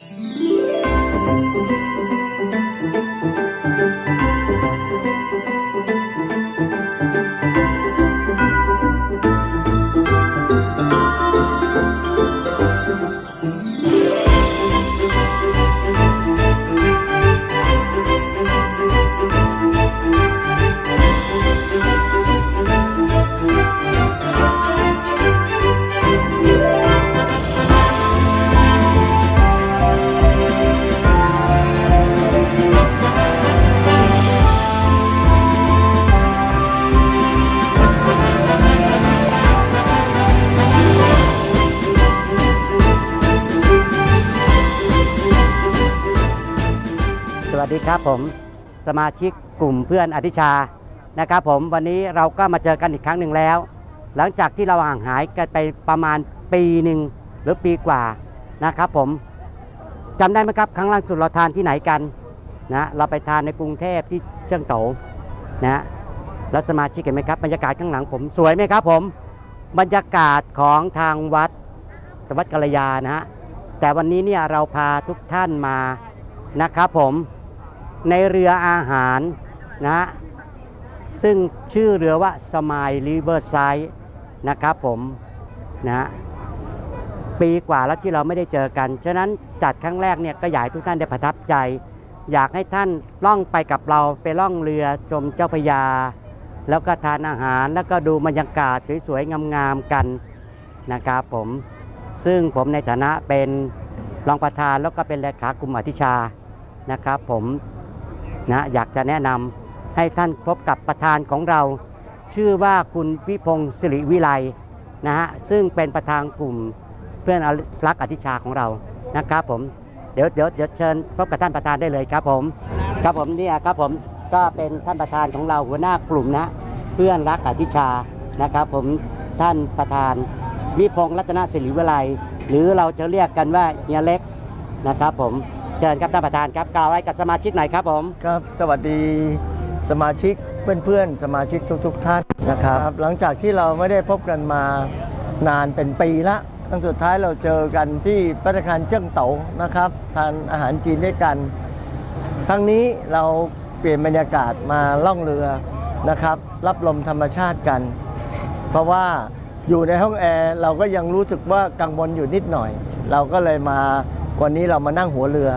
ส ดีครับผมสมาชิกกลุ่มเพื่อนอธิชานะครับผมวันนี้เราก็มาเจอกันอีกครั้งหนึ่งแล้ว หลังจากที่เราห่างหายกันไปประมาณปีหนึ่งหรือปีกว่านะครับผมจำได้ไหมครับครั้งล่าสุดเราทานที่ไหนกันนะเราไปทานในกรุงเทพที่เชียงโตนะแล้วสมาชิกเห็นไหมครับบรรยากาศข้างหลังผมสวยไหมครับผมบรรยากาศของทางวัดวัดกัลยานะฮะแต่วันนี้เนี่ยเราพาทุกท่านมานะครับผม ในเรืออาหารนะฮะซึ่งชื่อเรือว่าสมายริเวอร์ไซด์นะครับผมนะฮะปีกว่าแล้วที่เราไม่ได้เจอกัน ฉะนั้นจัดครั้งแรกเนี่ยก็อยากให้ทุกท่านได้ประทับใจ อยากให้ท่านล่องไปกับเราไปล่องเรือชมเจ้าพยา แล้วก็ทานอาหารแล้วก็ดูบรรยากาศสวยๆ งามๆกันนะครับผม ซึ่งผมในฐานะเป็นรองประธานแล้วก็เป็นเลขากลุ่มอธิชานะครับผม นะอยากจะแนะนำให้ท่านพบกับประธานของเรา ชื่อว่าคุณพิพงศ์สิริวิไลนะฮะซึ่งเป็นประธานกลุ่มเพื่อนรักอธิชาของเรานะครับผมเดี๋ยวเดี๋ยวเดี๋ยวเชิญพบกับท่านประธานได้เลยครับผมครับผมเนี่ยครับผมก็เป็นท่านประธานของเราหัวหน้ากลุ่มนะ เพื่อนรักอธิชานะครับ ผมท่านประธานวิพงศ์รัตนสิริวิไลหรือเราจะเรียกกันว่าเฮียเล็กนะครับผม เชิญครับท่านประธานครับกล่าวไว้กับสมาชิกหน่อยครับผม ครับ สวัสดีสมาชิกเพื่อนๆ สมาชิกทุก ๆ ท่านนะครับ หลังจากที่เราไม่ได้พบกันมานานเป็นปีละครั้งสุดท้ายเราเจอกันที่พัตตาคารเจิ้งเต๋านะครับทานอาหารจีนด้วยกัน ครั้งนี้เราเปลี่ยนบรรยากาศมาล่องเรือนะครับ รับลมธรรมชาติกัน เพราะว่าอยู่ในห้องแอร์เราก็ยังรู้สึกว่ากังวลอยู่นิดหน่อย เราก็เลยมา วันนี้เรามานั่งหัวเรือ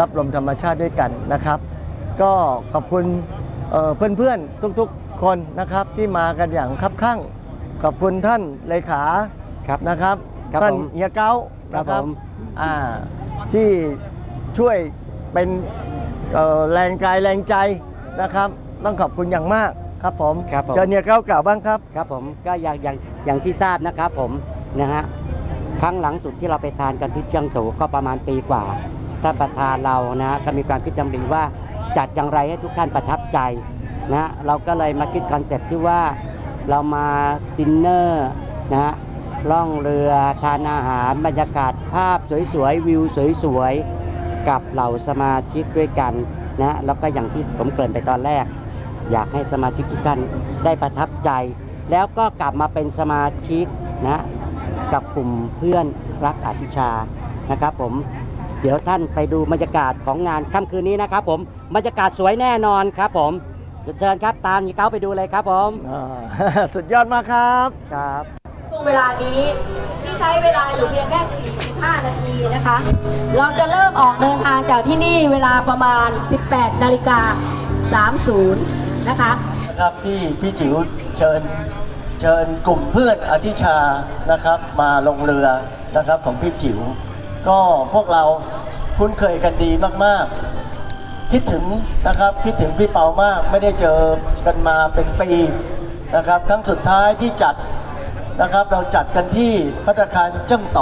รับลมธรรมชาติด้วยกันนะครับ ก็ขอบคุณเอ่อเพื่อนๆทุกๆคนนะครับที่มากันอย่างคับข้างขอบคุณท่านเลขาครับนะครับครับท่านผมเฮียเก้าครับนะผมอ่าที่ช่วยเป็นเอ่อแรงกายแรงใจนะครับ ต้องขอบคุณอย่างมากครับผมครับผมเชิญเฮียเก้ากล่าวบ้างครับครับผมก็อย่างอย่างอย่างที่ทราบนะครับผมนะฮะ ครั้งหลังสุดที่เราไปทานกันที่เชียงโถก็ประมาณปีกว่าท่านประธานเรานะก็มีความคิดดำริว่าจัดอย่างไรให้ทุกท่านประทับใจนะเราก็เลยมาคิดคอนเซ็ปต์ที่ว่าเรามาดินเนอร์นะฮะล่องเรือทานอาหารบรรยากาศภาพสวยๆวิวสวยๆกับเหล่าสมาชิกด้วยกันนะแล้วก็อย่างที่ผมเกริ่นไปตอนแรก อยากให้สมาชิกทุกท่านได้ประทับใจ แล้วก็กลับมาเป็นสมาชิกนะ กับกลุ่มเพื่อนรักอาทิชานะครับ ผม เดี๋ยวท่านไปดูบรรยากาศของงานค่ำคืนนี้นะครับ ผมบรรยากาศสวยแน่นอนครับ ผมเดี๋ยวเชิญครับตามยีเก้าไปดูเลยครับ ผมอ่าสุดยอดมากครับครับช่วงเวลานี้ที่ใช้เวลาอยู่เพียงแค่ 45 นาทีนะคะ เราจะเริ่มออกเดินทางจากที่นี่เวลาประมาณ 18 นาฬิกา 30 นะคะนะครับที่พี่จิ๋วเชิญ เชิญกลุ่มเพื่อนอธิชานะครับมาลงเรือนะครับของพี่จิ๋วก็พวกเราคุ้นเคยกันดีมากๆ คิดถึงนะครับคิดถึงพี่เปามากไม่ได้เจอกันมาเป็นปีนะครับครั้งสุดท้ายที่จัดนะครับเราจัดกันที่พัตตาคารเจิ้งโต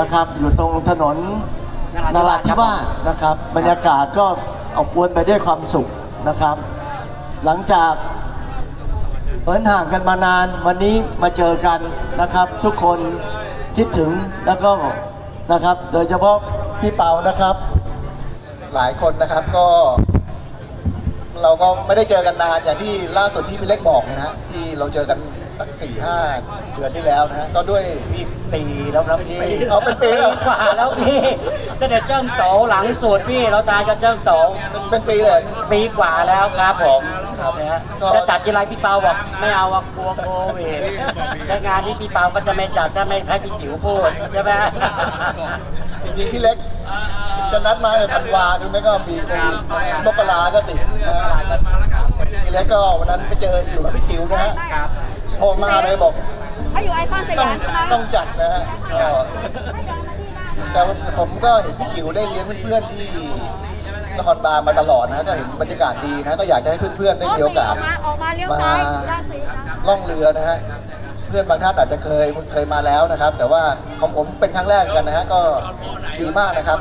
นะครับอยู่ตรงถนนนราราธิวาสสนะครับบรรยากาศก็อบอวลไปด้วยความสุขนะครับ หลังจาก เหินห่างกันมานานวันนี้มาเจอกันนะครับ ทุกคนคิดถึงแล้วก็นะครับ โดยเฉพาะพี่เปานะครับ หลายคนนะครับก็ เราก็ไม่ได้เจอกันนานอย่างที่ล่าสุดที่พี่เล็กบอกนะฮะที่เราเจอกันตั้งสี่ห้าเดือนที่แล้วนะฮะก็ด้วยพี่ปีแล้วครับพี่ปีเอาเป็นปีแล้ว กว่าแล้วพี่ก็เดี๋ยวเจิ้งโตหลังสุดพี่เราตายจะเจิ้งโตเป็นปีเลย ปีกว่าแล้วครับผมครับนะฮะก็ จะจัดทีไรพี่เปาบอกไม่เอาอะกลัวโควิดแต่งานนี้พี่เปาก็จะไม่จัดถ้าไม่ให้พี่จิ๋วพูดใช่ไหม จริงๆพี่เล็ก จะนัดมาในธันวาดูไม่ก็มีโควิดมกราก็ติดนะฮะพี่เล็กก็วันนั้นไปเจออยู่กับพี่จิ๋วนะฮะโทรมาเลยบอกเขาอยู่ไอคอนสต้องยามใช่ไหมต้องจัดนะฮะก็แต่ว่าผมก็เห็นพี่จิ๋วได้เลี้ยงเพื่อนๆที่นครบาลมาตลอดนะฮะก็เห็นบรรยากาศดีนะก็อยากจะให้เพื่อนๆได้มีโอกาสออกมาออกมาเลี้ยวมาซ้ายด้านสีนะล่องเรือนะฮะเพื่อนบางท่านอาจจะเคยเคยมาแล้วนะครับ แต่ว่าของผมเป็นครั้งแรกเหมือนกันนะฮะก็ดีมากนะครับ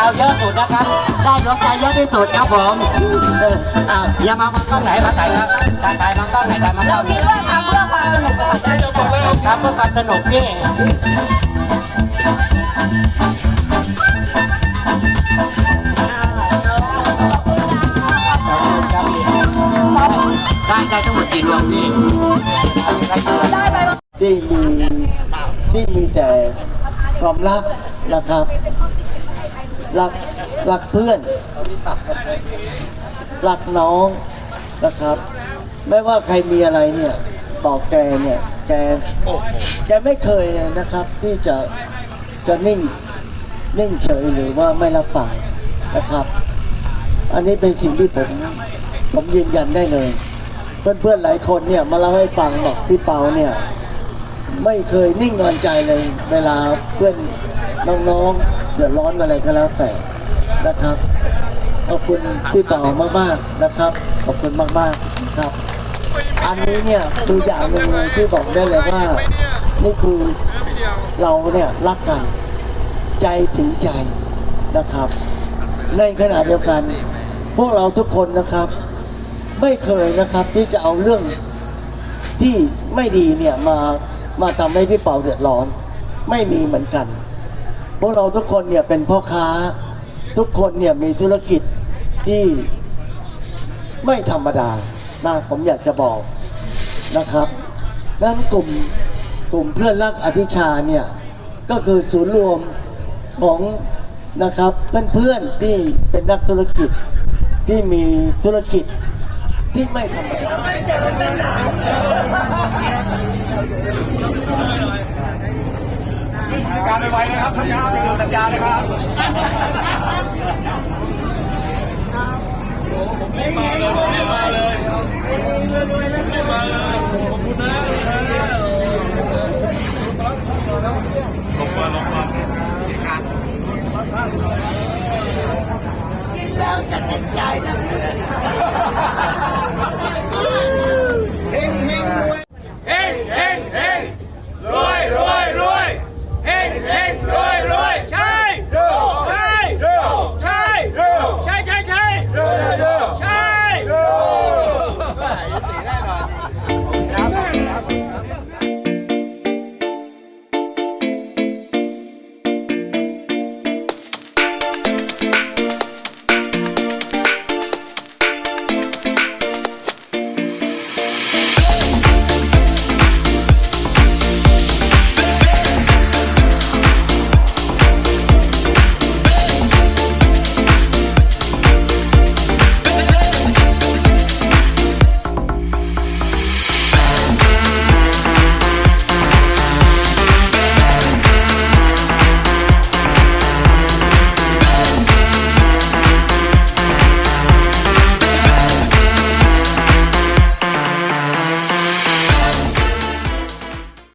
าได้ดาวเยอะสุดนะครับ ได้ดวงใจเยอะที่สุดครับผมเอออ้าวอย่ามามองกล้องไหนมาถ่ายครับถ่ายถ่ายมองกล้องไหนถ่ายมองกล้เราองคิดว่าทำเพื่อความสนุกค่ะครับเพื่อความสนุกพี่ได้ได้ทั้งหมดกี่ดวงพี่ได้กี่ดวงได้ไปที่มีที่มีแต่ความรักนะครับ รักรักเพื่อน รักน้องนะครับ ไม่ว่าใครมีอะไรเนี่ยบอกแกเนี่ยแกแกไม่เคยเลยนะครับ ที่จะจะนิ่งนิ่งเฉยหรือว่าไม่รับฟังนะครับ อันนี้เป็นสิ่งที่ผมผมยืนยันได้เลย เพื่อนๆหลายคนเนี่ยมาเล่าให้ฟังบอกพี่เปาเนี่ยไม่เคยนิ่งนอนใจเลย เวลาเพื่อนน้องๆ เดือดร้อนอะไรก็แล้วแต่นะครับ ขอบคุณพี่เป๋ามากๆนะครับ ขอบคุณมากๆครับ อันนี้เนี่ยคืออย่างหนึ่งที่บอกได้เลยว่านี่คือเราเนี่ยรักกันใจถึงใจนะครับ ในขณะเดียวกัน พวกเราทุกคนนะครับ ไม่เคยนะครับที่จะเอาเรื่องที่ไม่ดีเนี่ยมามาทำให้พี่เป่าเดือดร้อน ไม่มีเหมือนกัน พวกเราทุกคนเนี่ยเป็นพ่อค้า ทุกคนเนี่ยมีธุรกิจที่ไม่ธรรมดานะผมอยากจะบอกนะครับนั้นกลุ่มกลุ่มเพื่อนรักอธิชาเนี่ยก็คือศูนย์รวมของนะครับเพื่อนๆที่เป็นนักธุรกิจที่มีธุรกิจที่ไม่ธรรมดา การไปไหวนะครับสัญญาไปดูสัญญาเลยครับผมไม่มาเลยไม่มาเลยไม่มาเลยขอบคุณนะลงมาลงกินแล้วจะตัดใจนะ